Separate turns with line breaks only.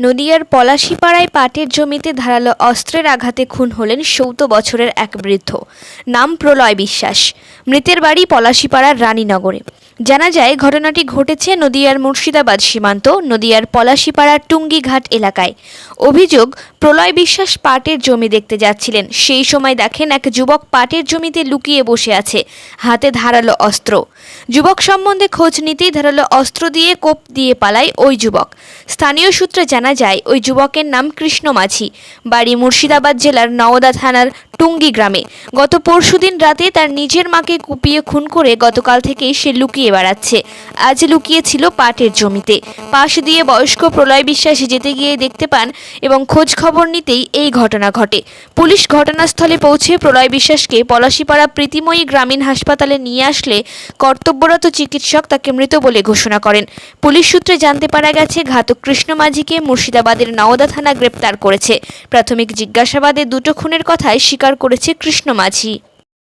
নদিয়ার পলাশিপাড়ায় পাটের জমিতে ধারালো অস্ত্রের আঘাতে খুন হলেন সৌত বছরের এক বৃদ্ধ। নাম প্রলয় বিশ্বাস। মৃতের বাড়ি পলাশিপাড়ার রানীনগরে। জানা যায়, ঘটনাটি ঘটেছে নদিয়ার মুর্শিদাবাদ সীমান্ত, নদিয়ার পলাশিপাড়ার টুঙ্গিঘাট এলাকায়। অভিযোগ, প্রলয় বিশ্বাস পাটের জমি দেখতে যাচ্ছিলেন। সেই সময় দেখেন এক যুবক পাটের জমিতে লুকিয়ে বসে আছে, হাতে ধারালো অস্ত্র। যুবক সম্বন্ধে খোঁজ নিতেই ধারালো অস্ত্র দিয়ে কোপ দিয়ে পালায় ওই যুবক। স্থানীয় সূত্রে জানা যায়, ওই যুবকের নাম কৃষ্ণ মাঝি। বাড়ি মুর্শিদাবাদ জেলার নওদা থানার টুঙ্গি গ্রামে। গত পরশুদিন রাতে তার নিজের মাকে কুপিয়ে খুন করে গতকাল থেকেই সে লুকিয়ে বেড়াচ্ছে। আজ লুকিয়েছিল পাটের জমিতে। পাশ দিয়ে বয়স্ক প্রলয় বিশ্বাসী যেতে গিয়ে দেখতে পান এবং খোঁজ খবর নিতেই এই ঘটনা ঘটে। পুলিশ ঘটনাস্থলে পৌঁছে প্রলয় বিশ্বাসকে পলাশিপাড়া প্রীতিময়ী গ্রামীণ হাসপাতালে নিয়ে আসলে কর্তব্যরত চিকিৎসক তাকে মৃত বলে ঘোষণা করেন। পুলিশ সূত্রে জানতে পারা গেছে, ঘাতক কৃষ্ণ মাঝিকে মুর্শিদাবাদের নওদা থানা গ্রেপ্তার করেছে। প্রাথমিক জিজ্ঞাসাবাদে দুটো খুনের কথায় স্বীকার করেছে কৃষ্ণ মাঝি।